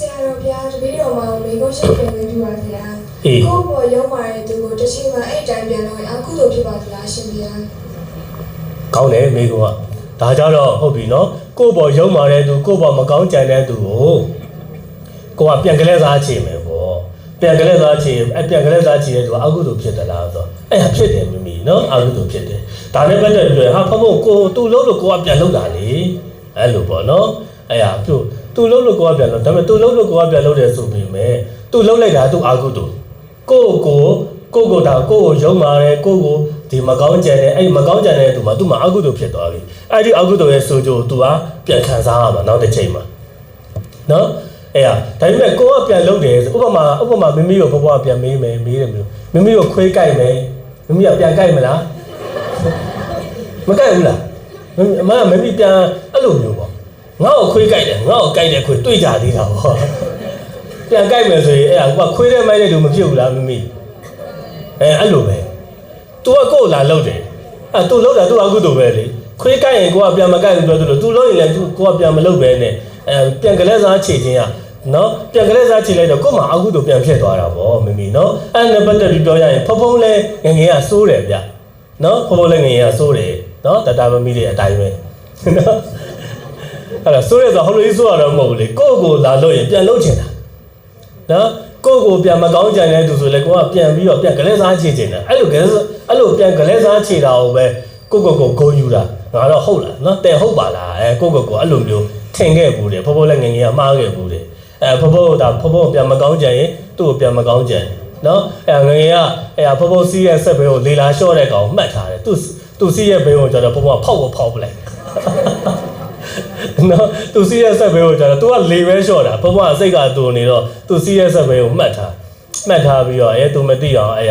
ဆရာတော်ဘုရားတပည့်တော်မှာမေကုန်းရှိပြန်နေပြီပါဗျာအေးကိုယ့်ဘော်ရုံးမာတဲ့သူကိုတစ်ချိန်မှာအဲ့အတိုင်းပြန်လို့ရင်အခုလိုဖြစ်ပါသလားရှင်ဗျာကောင်းတယ်မိကောကဒါကြတော့ဟုတ်ပြီနော်ကိုယ့်ဘောရုံမာတဲ့သူကိုယ့်ဘောမကောင်းကြံတဲ့သူကိုကိုကပြန်ကလေးစားချေမယ်ပေါ့ပြန်ကလေးစားချေအပြန်ကလေးစားချေတဲ့သူကအကုသိုလ်ဖြစ်သလားဆိုတော့အဲ့ဒါဖြစ်တယ်မိမိနော်အကုသိုလ်ဖြစ်တယ်ဒါနဲ့ပတ်သက်ပြီးတော့ဟာဖဖို့ကိုသူ့လုံးလို့ကိုကပြန်လောက်တာလေအဲ့လိုပေါ့နော်အဲ့ဟာသူ့ သူ့လုံးလို့ကိုကပြန်လောက်ဒါပေမဲ့သူ့လုံးလို့ကိုကပြန်လောက်တယ်ဆိုပေမဲ့သူ့လုံးလိုက်တာသူ့အကုသိုလ်ကိုယ့်ကိုကိုယ့်ကိုယ်တာကိုယ့်ကိုယုံမာတယ်ကိုယ့်ကိုဒီမကောင်းကြံတယ်အဲ့ဒီမကောင်းကြံတဲ့သူမှာသူ့မှာအကုသိုလ်ဖြစ်သွားပြီအဲ့ဒီအကုသိုလ်ရဲ့ဆိုကြို तू ကပြန်ခံစားရမှာနောက်တစ်ချိန်မှာနော်အဲ့ဟာဒါပေမဲ့ကိုကပြန်လုပ်တယ်ဆိုဥပမာဥပမာမိမိကိုဘဘကပြန်မေးမယ်မေးတယ်မျိုးမိမိကိုခွေးကြိုက်မယ်မိမိကပြန်ကြိုက်မလားမကြိုက်ဘူးလားမိမိအမကမိမိပြန်အဲ့လိုမျိုးပေါ့ ငါ့ကိုခွေးကြိုက်တယ်ငါ့ကိုကြိုက်တယ်ခွေးတွေ့ကြသေးတာပေါ့ပြန်ကြိုက်မယ်ဆိုရင်အဲ့ဟာကခွေးတဲ့မိုက်တဲ့လူမဖြစ်ဘူးလားမိမိ အဲအဲ့လိုပဲ तू ကကိုယ်လာလောက်တယ်အဲ तू လောက်တာ तू အကုသို့ပဲလေခွေးကိုက်ရင်ကိုကပြန်မကိုက်ဘူးပြောသလို तू လောက်ရင်လည်း तू ကိုကပြန်မလောက်ပဲနဲ့အဲပြန်ကလေးစားခြေခြင်းอ่ะနော်ပြန်ကလေးစားခြေလိုက်တော့ကိုယ်မှာအကုသို့ပြန်ဖြစ်သွားတာဗောမိမိနော်အဲ့နဲ့ပတ်သက်ပြီးပြောရရင်ဖဖုံးလဲငငယ်ကစိုးတယ်ဗျနော်ဖဖုံးလဲငငယ်ကစိုးတယ်နော်တတမမီတွေအတိုင်းပဲနော် အဲ့ဒါစိုးရဆိုဟိုလိုကြီးစိုးရတော့မဟုတ်ဘူးလေကိုယ့်ကိုလာလို့ရင်ပြန်လုပ်ချင်တာနော်ကိုယ့်ကိုပြန်မကောင်းကြံတဲ့သူဆိုလေကိုကပြန်ပြီးတော့ပြန်ကလေးစားချေချင်တယ်အဲ့လိုကလေးစားအဲ့လိုပြန်ကလေးစားချေတာကိုပဲကိုယ့်ကိုယ်ကိုဂုံယူတာငါတော့ဟုတ်လားနော်တဲ့ဟုတ်ပါလားအဲကိုယ့်ကိုယ်ကိုအဲ့လိုမျိုးထင်ခဲ့ဘူးတယ်ဖဖိုးလည်းငယ်ငယ်ကမှားခဲ့ဘူးတယ်အဲဖဖိုးကဖဖိုးပြန်မကောင်းကြံရင်သူ့ကိုပြန်မကောင်းကြံနော်အဲငယ်ငယ်ကအဲဖဖိုးစီးရဲ့ဆက်ဘဲကိုလေလာလျှော့တဲ့ကောင်မှတ်ထားတယ်သူသူစီးရဲ့ဘဲကိုကျတော့ဖဖိုးကဖောက်ကိုဖောက်ပလိုက် နော်သူစီးရဲ့ဆက်ဘဲကိုကြာတော့ तू ကလေပဲလျှော့တာဘဘကစိတ်ကတူနေတော့ तू စီးရဲ့ဆက်ဘဲကိုမှတ်ထားမှတ်ထားပြီးတော့အဲ तू မသိအောင်အဲ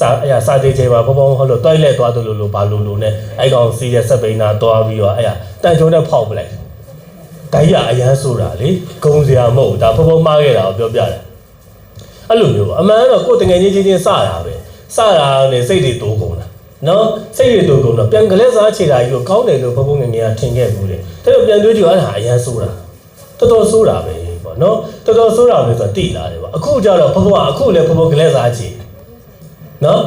စာအဲစာတေးချိန်မှာဘဘဟုတ်လို့တွိုက်လက်သွားတယ်လို့လို့ဘာလို့လို့နဲ့အဲကောင်စီးရဲ့ဆက်ဘဲနာသွားပြီးတော့အဲတန်ချုံနဲ့ဖောက်ပလိုက်ဒိုင်ရအရန်ဆိုတာလေဂုံစရာမဟုတ်ဘူးဒါဘဘမှားခဲ့တာကိုပြောပြတယ်အဲ့လိုမျိုးပေါ့အမှန်တော့ကိုယ်တငယ်ချင်းချင်းချင်းစတာပဲစတာနဲ့စိတ်တွေတိုးကုန်တာ နော်စိတ်တွေတိုးကုန်တော့ပြန်ကလေးစားချေတာကြီးကိုကောင်းတယ်လို့ဘဘငယ်ငယ်ကထင်ခဲ့ဘူးလေဒါတော့ပြန်တွေးကြည့်အဲ့ဒါအရန်ဆိုတာတော်တော်ဆိုတာပဲပေါ့နော်တော်တော်ဆိုတာပဲဆိုတော့တိလာတယ်ပေါ့အခုကျတော့ဘဘကအခုလည်းဘဘကလေးစားချေနော်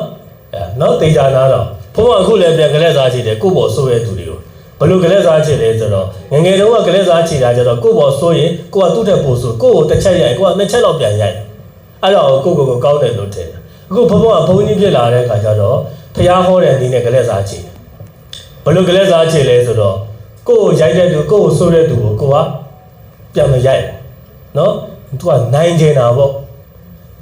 အဲနော်တေချာနာတော့ဘဘအခုလည်းပြန်ကလေးစားချေတယ်ကိုယ့်ဘောဆိုးရဲ့သူတွေကိုဘယ်လိုကလေးစားချေလဲဆိုတော့ငယ်ငယ်တုန်းကကလေးစားချေတာကျတော့ကိုယ့်ဘောဆိုးရင်ကိုကသူ့ထက်ပိုဆိုးကိုယ့်ကိုတစ်ချက်ရိုက်ကိုကနှစ်ချက်လောက်ပြန်ရိုက်အဲ့တော့ကိုကိုကိုကောင်းတယ်လို့ထင်တယ်အခုဘဘကဘုန်းကြီးဖြစ်လာတဲ့အခါကျတော့ ဖះဟောတဲ့အနေနဲ့ကလေးစားချေဘယ်လိုကလေးစားချေလဲဆိုတော့ကိုကိုရိုက်တဲ့သူကိုကိုဆိုးတဲ့သူကိုကိုကပြန်မရိုက်နော်သူကနိုင်ကျင်တာပေါ့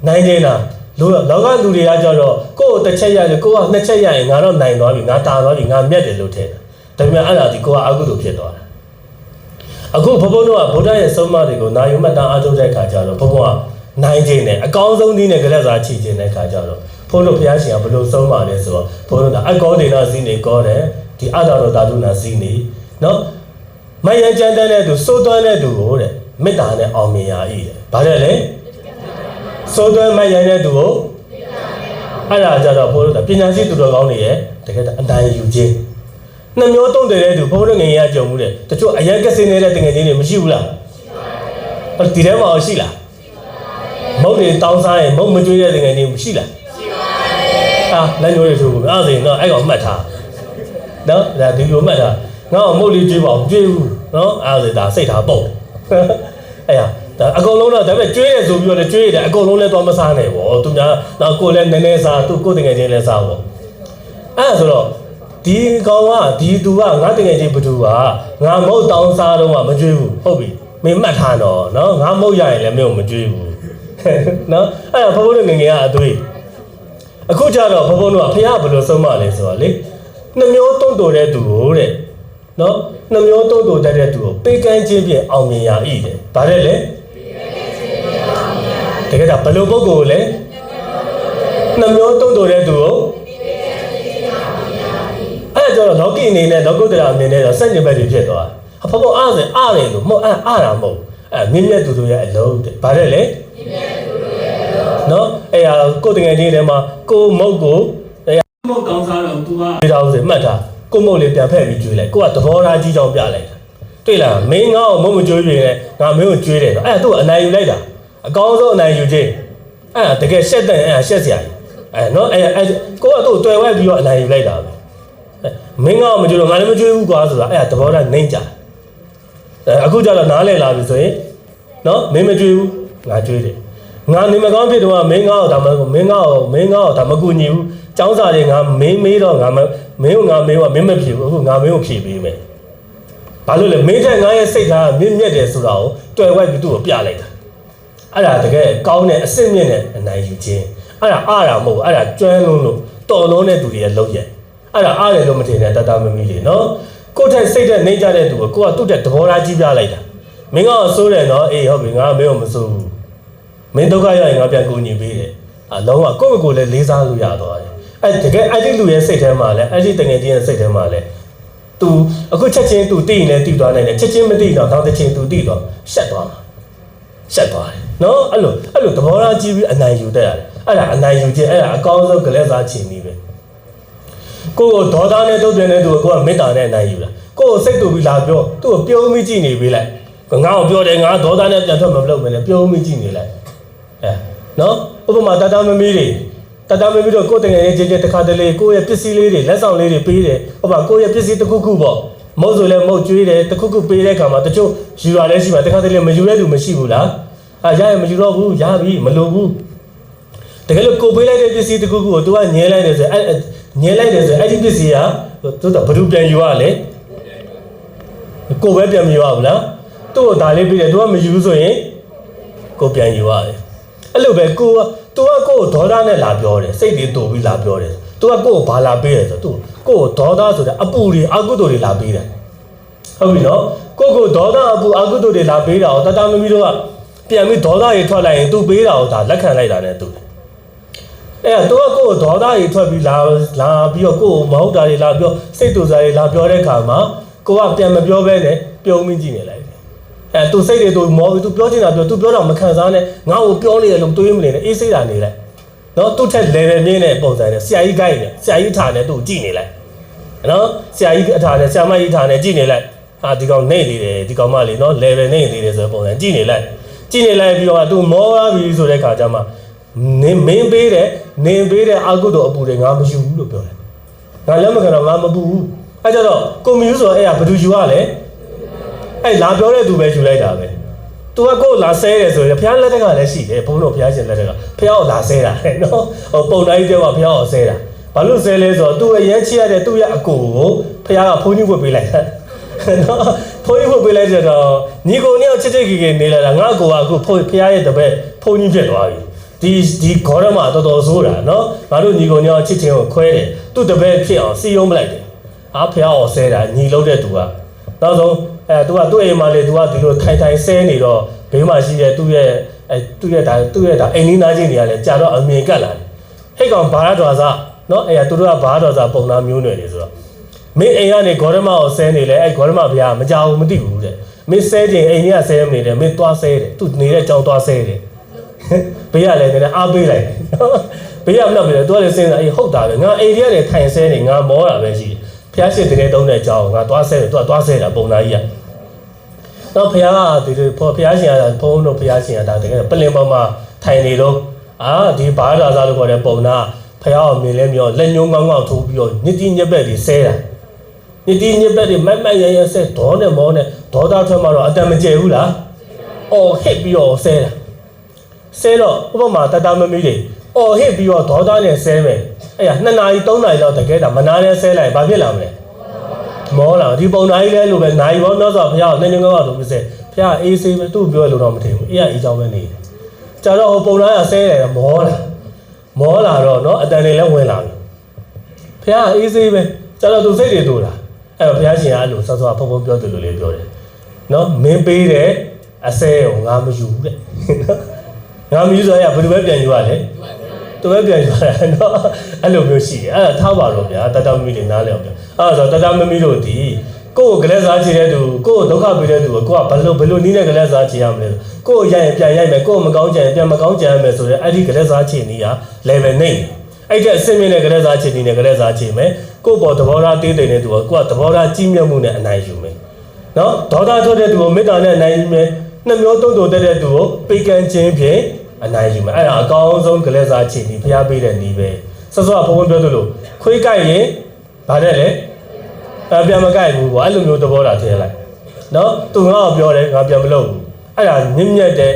နိုင်ကျင်တာလူလောကလူတွေကကြတော့ကိုကိုတစ်ချက်ရိုက်တယ်ကိုကနှစ်ချက်ရိုက်ရင်ငါတော့နိုင်သွားပြီငါတာသွားပြီငါမြတ်တယ်လို့ထင်တယ်ဒါပေမဲ့အဲ့ဒါဒီကိုကအကုသို့ဖြစ်သွားတာအခုဘဘတို့ကဗုဒ္ဓရဲ့ဆုံးမတွေကိုနာယုမတန်အားထုတ်တဲ့အခါကျတော့ဘဘကနိုင်ခြင်းနဲ့အကောင်းဆုံးနည်းနဲ့ကြလက်စားချီခြင်းတဲ့ခါကြတော့ ဘုန်းတော်ဘုရားရှင်ကဘယ်လိုဆုံးပါလဲဆိုတော့ဘုန်းတော်ကအကောဒေနာစီနေကောတယ်ဒီအတာတော်ဓာတုနာစီနေနော်မယံကြမ်းတမ်းတဲ့သူစိုးသွမ်းတဲ့သူကိုတဲ့မေတ္တာနဲ့အောင်မြင်ရ၏တဲ့ဘာလဲလဲစိုးသွမ်းမယံတဲ့သူကိုအဲ့ဒါကြတော့ဘုန်းတော်ကပညာရှိသူတော်ကောင်းတွေရဲ့တကယ်တော့အတိုင်းယူခြင်းနှမျိုးတုံးတယ်တဲ့သူဘုန်းတော်ငယ်ရကြုံမှုတဲ့တချို့အရက်ကစင်းနေတဲ့တငယ်ချင်းတွေမရှိဘူးလားရှိပါတယ်ဒီထဲမှာရှိလားမုတ်တွေတောင်းစားရင်မုတ်မကျွေးတဲ့ငယ်ချင်းရှိလား ရှိပါတယ်ဟာလက်ညိုးတွေထိုးကုန်ပြီအဲ့ဒါဆိုရင်တော့အဲ့ကောင်မှတ်ထားနော်ဒါဒီလိုမှတ်ထားငါ့ကိုမုတ်လေးကျွေးပါအောင်ကျွေးဘူးနော်အဲ့ဒါဆိုဒါစိတ်ထားပုတ်အဲ့ရဒါအကုန်လုံးတော့ဒါပေမဲ့ကျွေးရဆိုပြီးတော့လည်းကျွေးရတယ်အကုန်လုံးလည်းသွားမစားနဲ့ဗောသူများတော့ကိုယ်လည်းနည်းနည်းစားသူကိုယ်တငယ်ချင်းလည်းစားဗောအဲ့ဒါဆိုတော့ဒီကောင်ကဒီသူကငါတငယ်ချင်းဘသူကငါမုတ်တောင်းစားတော့မှမကျွေးဘူးဟုတ်ပြီမင်းမှတ်ထားတော့နော်ငါမုတ်ရရင်လည်းမင်းကိုမကျွေးဘူးနော်အဲ့ဒါဘဘုန်းတို့ငယ်ငယ်ကအသွေး အခုကျတော့ဘဘုန်းတို့ကဖះဘယ်လိုဆုံးမလဲဆိုတော့လေနှမျိုးတုံးတိုတဲ့သူကိုတဲ့နော်နှမျိုးတုံးတိုတတ်တဲ့သူကိုပေးကမ်းခြင်းဖြင့်အောင်မြင်ရ၏တဲ့ဗါတဲ့လေတကယ်တော့ဘယ်လိုပုဂ္ဂိုလ်ကိုလဲနှမျိုးတုံးတိုတဲ့သူကိုအဲ့ဒါကျတော့လောကီအနေနဲ့လောကုတ္တရာအနေနဲ့တော့စัจ jin ဘက်တွေဖြစ်သွားတယ်ဘဘုန်းအားစင်အားတယ်လို့မဟုတ်အဲ့အားတာမဟုတ်အဲ့မြင့်မြတ်သူတို့ရဲ့အလုံးတဲ့ဗါတဲ့လေ နော်အဲ့ဟာကိုယ်တငယ်ချင်းထဲမှာကိုမုတ်ကိုအဲ့ဟာမုတ်ကောင်းစားတော့ तू ကဒီတော့ဆိုမှတ်ထားကိုမုတ်လေးပြန်ဖက်ပြီးကျွေးလိုက်ကိုကသဘောထားကြီးကြောင်ပြလိုက်တာတွေ့လားမင်းငါ့ကိုမုံမကြွေးပြင်းနဲ့ငါမင်းကိုကြွေးတယ်အဲ့ဒါသူ့အနိုင်ယူလိုက်တာအကောင်းဆုံးအနိုင်ယူခြင်းအဲ့ဒါတကယ်ရှက်တဲ့အဲ့ဒါရှက်စရာကြီးအဲ့နော်အဲ့အဲ့ကိုကသူ့ကိုတွေ့ဝဲပြီးတော့အနိုင်ယူလိုက်တာပဲမင်းငါ့ကိုမကြွေးတော့ငါလည်းမကြွေးဘူးကွာဆိုတာအဲ့ဒါသဘောထားနှိမ့်ကြတယ်အခုကျတော့နားလဲလာပြီဆိုရင်နော်မင်းမကြွေးဘူးငါကြွေးတယ် ငါနေမကောင်းဖြစ်တော့မင်းငါ့ကိုဒါမမင်းငါ့ကိုမင်းငါ့ကိုဒါမကူညီဘူးចောင်းစားတယ်ငါမင်းမေးတော့ငါမမင်းကငါမေးတော့မင်းမဖြေဘူးအခုငါမင်းကိုဖြေပေးမယ်ဘာလို့လဲမင်းတဲ့ငါရဲ့စိတ်ထားကမြင့်မြတ်တယ်ဆိုတာကိုတွေ့ဝိုက်ပြီးသူ့ကိုပြလိုက်တာအဲ့ဒါတကယ်ကောင်းတဲ့အစစ်မြင့်တဲ့အနိုင်ယူခြင်းအဲ့ဒါအားရမဟုတ်ဘူးအဲ့ဒါကျွမ်းလုံးလို့တော်လုံးတဲ့သူတွေရဲ့လောက်ရက်အဲ့ဒါအားတယ်လို့မထင်နဲ့တတမမီလေနော်ကိုယ့်ထက်စိတ်တဲ့နေကြတဲ့သူကိုကိုကသူ့တဲ့သဘောထားကြီးပြလိုက်တာမင်းကဆိုးတယ်နော်အေးဟုတ်ပြီငါမင်းကိုမဆိုးဘူး မင်းဒုက္ခရရင်ငါပြန်ကူညီပေးတယ်အလုံးဝကိုယ့်ကိုယ်လည်းလေးစားလို့ရသွားတယ်အဲ့တကယ်အဲ့ဒီလူရဲ့စိတ်ထဲမှာလည်းအဲ့ဒီတငယ်ချင်းရဲ့စိတ်ထဲမှာလည်း तू အခုချက်ချင်း तू သိရင်လည်းသိသွားနိုင်တယ်ချက်ချင်းမသိတော့တောင်းတစ်ချင်း तू သိတော့ရှက်သွားမှာရှက်သွားတယ်နော်အဲ့လိုအဲ့လိုသဘောထားကြီးပြီးအနိုင်ယူတတ်ရတယ်အဲ့ဒါအနိုင်ယူခြင်းအဲ့ဒါအကောင်းဆုံးကလေးစားခြင်းကြီးပဲကိုယ်ကိုဒေါသနဲ့တုတ်ပြန်တဲ့သူကိုကမေတ္တာနဲ့အနိုင်ယူတာကိုယ်ကိုစိတ်တူပြီးလာပြောသူ့ကိုပြုံးမိကြည့်နေပေးလိုက်ငါ့ကိုပြောတယ်ငါဒေါသနဲ့ပြန်ထွက်မလုပ်မနဲ့ပြုံးမိကြည့်နေလိုက် အဲနော်ဥပမာတတမမီးတွေတတမမီးတို့ကိုယ်တငယ်ချင်းချင်းတစ်ခါတလေကိုယ့်ရဲ့ပစ္စည်းလေးတွေလက်ဆောင်လေးတွေပေးတယ်ဥပမာကိုယ့်ရဲ့ပစ္စည်းတစ်ခုခုပေါ့မဟုတ်ဆိုလည်းမဟုတ်ကျွေးတယ်တစ်ခုခုပေးတဲ့အခါမှာတချို့ယူရလဲရှိပါတခါတလေမယူတဲ့သူမရှိဘူးလားအာရရမယူတော့ဘူးရပြီမလိုဘူးတကယ်လို့ကိုပေးလိုက်တဲ့ပစ္စည်းတစ်ခုခုကို तू ကညဲလိုက်တယ်ဆိုရင်အဲ့ညဲလိုက်တယ်ဆိုရင်အဲ့ဒီပစ္စည်းကသူကဘယ်သူပြန်ယူရလဲကိုပဲပြန်မယူရဘူးလားသူ့ကိုဒါလေးပေးတယ် तू ကမယူဆိုရင်ကိုပြန်ယူရတယ် အဲ့လိုပဲကိုကသူကကိုကိုဒေါသနဲ့လာပြောတယ်စိတ်တွေတူပြီးလာပြောတယ်သူကကိုကိုဘာလာပေးတယ်ဆိုသူကိုကိုဒေါသဆိုတဲ့အပူတွေအကုသိုလ်တွေလာပေးတယ်ဟုတ်ပြီနော်ကိုကိုဒေါသအပူအကုသိုလ်တွေလာပေးတာကိုတတမမီတို့ကပြန်ပြီးဒေါသတွေထွက်လိုက်ရင်သူပေးတာကိုဒါလက်ခံလိုက်တာနဲ့သူအဲ့တော့သူကကိုကိုဒေါသတွေထွက်ပြီးလာလာပြီးတော့ကိုကိုမဟုတ်တာတွေလာပြောစိတ်တူစာတွေလာပြောတဲ့အခါမှာကိုကပြန်မပြောဘဲနဲ့ပြုံးမိကြည့်နေလိုက်တယ် အဲ့သူစိတ်တွေသူမောပြီးသူပြောချင်တာပြောသူပြောတော့မခံစားနဲ့ငါ့ကိုပြောနေတယ်လို့တွေးမနေနဲ့အေးစိတ်တာနေလိုက်နော်သူ့ထက် level မြင့်တဲ့ပုံစံနဲ့ဆရာကြီး guide နဲ့ဆရာကြီးထားနဲ့သူ့ကိုကြည့်နေလိုက်နော်ဆရာကြီးအထားနဲ့ဆရာမကြီးထားနဲ့ကြည့်နေလိုက်ဟာဒီကောင်နေနေတယ်ဒီကောင်မလေးနော် level နေနေတယ်ဆိုတဲ့ပုံစံကြည့်နေလိုက်ကြည့်နေလိုက်ပြီးတော့သူမောလာပြီဆိုတဲ့ခါကျမှနင်းမင်းပေးတယ်နင်းပေးတဲ့အကုသိုလ်အပူတွေငါမယူဘူးလို့ပြောတယ်ငါလက်မခံတော့ငါမပူဘူးအဲကြတော့ကွန်မြူဆိုတော့အဲ့ဒါဘယ်သူယူရလဲ အဲ့လာပြောတဲ့သူပဲယူလိုက်တာပဲသူကကိုယ်လာဆဲတယ်ဆိုရင်ဘုရားလက်ထက်ကလည်းရှိတယ်ဘုန်းတော်ဘုရားရှင်လက်ထက်ကဘုရားကိုလာဆဲတာလေနော်ဟိုပုံတိုင်းပြောကဘုရားကိုဆဲတာဘာလို့ဆဲလဲဆိုတော့သူ့ရဲ့ရဲချရတဲ့သူ့ရဲ့အကိုကိုဘုရားကဖုန်းကြီးဝတ်ပေးလိုက်တာနော်ဖုန်းကြီးဝတ်ပေးလိုက်တဲ့တော့ညီကိုနှစ်ယောက်ချစ်ချစ်ခင်ခင်နေလာတာငါ့ကိုကအခုဖုန်းဘုရားရဲ့တပည့်ဖုန်းကြီးဖြစ်သွားပြီဒီဒီခေါ်ရမှာတော်တော်ဆိုးတာနော်ငါတို့ညီကောင်ညောင်ချစ်ချင်းကိုခွဲတယ်သူ့တပည့်ဖြစ်အောင်စီယုံပလိုက်တယ်အားဖះအောင်ဆဲတာညီလုံးတဲ့သူကနောက်ဆုံး အဲသူကသူ့အိမ်မှာလေသူကဒီလိုထိုင်ထိုင်ဆဲနေတော့ဘေးမှာရှိတဲ့သူ့ရဲ့အဲသူ့ရဲ့ဒါသူ့ရဲ့ဒါအိမ်နီးနားချင်းတွေကလည်းကြာတော့အမြင်ကပ်လာတယ်ဟိတ်ကောင်ဘာရတော်စားနော်အဲသူတို့ကဘာရတော်စားပုံသားမျိုးနွယ်တွေဆိုတော့မင်းအိမ်ကနေဂေါရမကိုဆဲနေလေအဲဂေါရမဘုရားမကြောက်ဘူးမသိဘူးတဲ့မင်းဆဲခြင်းအိမ်ကြီးကဆဲမနေတယ်မင်းသွားဆဲတယ်သူနေတဲ့ကြောင်သွားဆဲတယ်ဘေးကလည်းနည်းနည်းအားပေးလိုက်ဘေးကမလုပ်ဘူးလေသူကလည်းစဉ်းစားအေးဟုတ်တာပဲငါအိမ်ကြီးကနေထိုင်ဆဲနေငါမောတာပဲရှိတယ်ဖျားရှစ်တကယ်တုံးတဲ့အကြောင်ငါသွားဆဲတယ်သူကသွားဆဲတာပုံသားကြီးက တော့ဖျားကဒီလိုဖျားရှင်ကဘုန်းတို့ဖျားရှင်ကဒါတကယ်ပလင်ပေါ်မှာထိုင်နေတော့အာဒီဘာသာစားလို့ခေါ်တဲ့ပုံသားဖျားကိုမြင်လဲမြောလက်ညှိုးငေါင်းငေါင်းထိုးပြီးတော့ညတိညက်ပက်တွေဆဲတာညတိညက်ပက်တွေမက်မက်ရရဆဲဒေါနဲ့မောနဲ့ဒေါသထွက်မှတော့အတန်မကျဲဘူးလားအော်ဟစ်ပြီးတော့ဆဲတာဆဲတော့ဥပမာတတမမီးတွေအော်ဟစ်ပြီးတော့ဒေါသနဲ့ဆဲမယ်အဲ့ရ2နာရီ3နာရီလောက်တကယ်တာမနာနဲ့ဆဲလိုက်ဘာဖြစ်လာမလဲ မောလာဒီပုံနာကြီးလဲလို့ပဲနိုင်ဘောတော့ဆိုဘုရားနည်းနည်းငေါ့တော့ပြစေဘုရားအေးဆေးပဲသူ့ပြောလို့တော့မထင်ဘူးအေးရအေးကြောင်းပဲနေတယ်ကြတော့ဟိုပုံနာကဆဲတယ်မောလာမောလာတော့เนาะအတန်တွေလည်းဝင်လာပြီဘုရားအေးဆေးပဲကြတော့သူစိတ်တွေတူလာအဲ့တော့ဘုရားရှင်ကအဲ့လိုဆောဆောဖုံဖုံပြောတယ်လို့လည်းပြောတယ်เนาะမင်းပေးတဲ့အဆဲကိုငါမယူတဲ့နော် ငါမယူဆိုရဘယ်လိုပဲပြန်ယူရလဲ သူပဲပြန်ယူရတယ်နော်အဲ့လိုမျိုးရှိတယ်အဲ့ဒါထားပါတော့ဗျာတတမမီတွေနားလဲအောင်ဗျာအဲ့ဒါဆိုတတမမီတို့ဒီကိုယ့်ကိုကလေးစားချင်တဲ့သူကိုယ့်ကိုဒုက္ခပေးတဲ့သူကိုကဘယ်လိုဘယ်လိုနည်းနဲ့ကလေးစားချင်ရမလဲကိုယ့်ကိုရိုက်ရင်ပြန်ရိုက်မယ်ကိုယ့်ကိုမကောင်းကြရင်ပြန်မကောင်းကြရမယ်ဆိုတော့အဲ့ဒီကလေးစားချင်နည်းက level နေအဲ့တဲ့အစင်းမြင့်တဲ့ကလေးစားချင်နည်းနဲ့ကလေးစားချင်မယ်ကိုယ့်ပေါ်သဘောထားတင်းတိမ်တဲ့သူကကိုယ့်ကသဘောထားကြီးမြတ်မှုနဲ့အနိုင်ယူမယ်နော်ဒေါသထွက်တဲ့သူကိုမေတ္တာနဲ့အနိုင်ယူမယ်နှမျောတုံးတုံတက်တဲ့သူကိုပိတ်ကန်ခြင်းဖြင့် အနိုင်ယူမယ်အဲ့ဒါအကောင်းဆုံးကလေးစားချိန်ဒီဖျားပေးတဲ့နည်းပဲဆော့ဆော့ကဘုံဘုံပြောသလိုခွေးကြိုက်ရင်ဗါတဲ့လေအပြန်မကြိုက်ဘူးကွာအဲ့လိုမျိုးသဘောတာထည့်လိုက်နော်သူငါ့ကိုပြောတယ်ငါပြန်မလုပ်ဘူးအဲ့ဒါမြင့်မြတ်တဲ့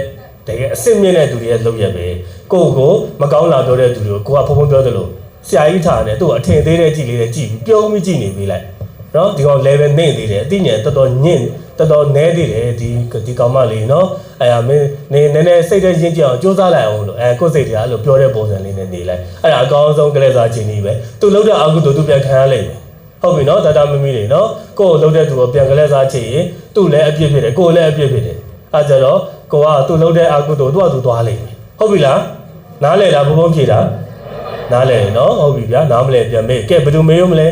တကယ်အစ်စ်မြင့်တဲ့သူတွေရဲ့လုပ်ရပဲကိုယ့်ကိုမကောင်းလာပြောတဲ့သူတွေကိုကိုကဘုံဘုံပြောသလိုဆရာကြီးထားတယ်သူ့အထင်သေးတဲ့ကြည့်လေးနဲ့ကြည့်ပြီးပြုံးပြီးကြည့်နေပေးလိုက်နော်ဒီကောင် level နှိမ့်သေးတယ်အသိဉာဏ်တော်တော်ညင့် တော်တော်နည်းသေးတယ်ဒီဒီကောင်မလေးနော်အဲအမင်းနေနည်းနည်းစိတ်ထဲရင်းကြည့်အောင်စူးစမ်းလိုက်အောင်လို့အဲကိုယ်စိတ်ထဲအဲ့လိုပြောတဲ့ပုံစံလေးနဲ့နေလိုက်အဲ့ဒါအကောင်းဆုံးကလေးစားခြင်းကြီးပဲသူလှုပ်တဲ့အကုသိုလ်သူပြန်ခံရလိမ့်မယ်ဟုတ်ပြီနော်ဒါတာမမီတွေနော်ကိုယ်လှုပ်တဲ့သူကိုပြန်ကလေးစားချင်ရင်သူ့လည်းအပြစ်ဖြစ်တယ်ကိုယ်လည်းအပြစ်ဖြစ်တယ်အဲကြတော့ကိုကသူ့လှုပ်တဲ့အကုသိုလ်သူကသူသွားလိမ့်မယ်ဟုတ်ပြီလားနားလေလားဘုံဘုံဖြေတာနားလေနော်ဟုတ်ပြီဗျာနားမလဲပြန်မေးကဲဘယ်သူမေးရမလဲ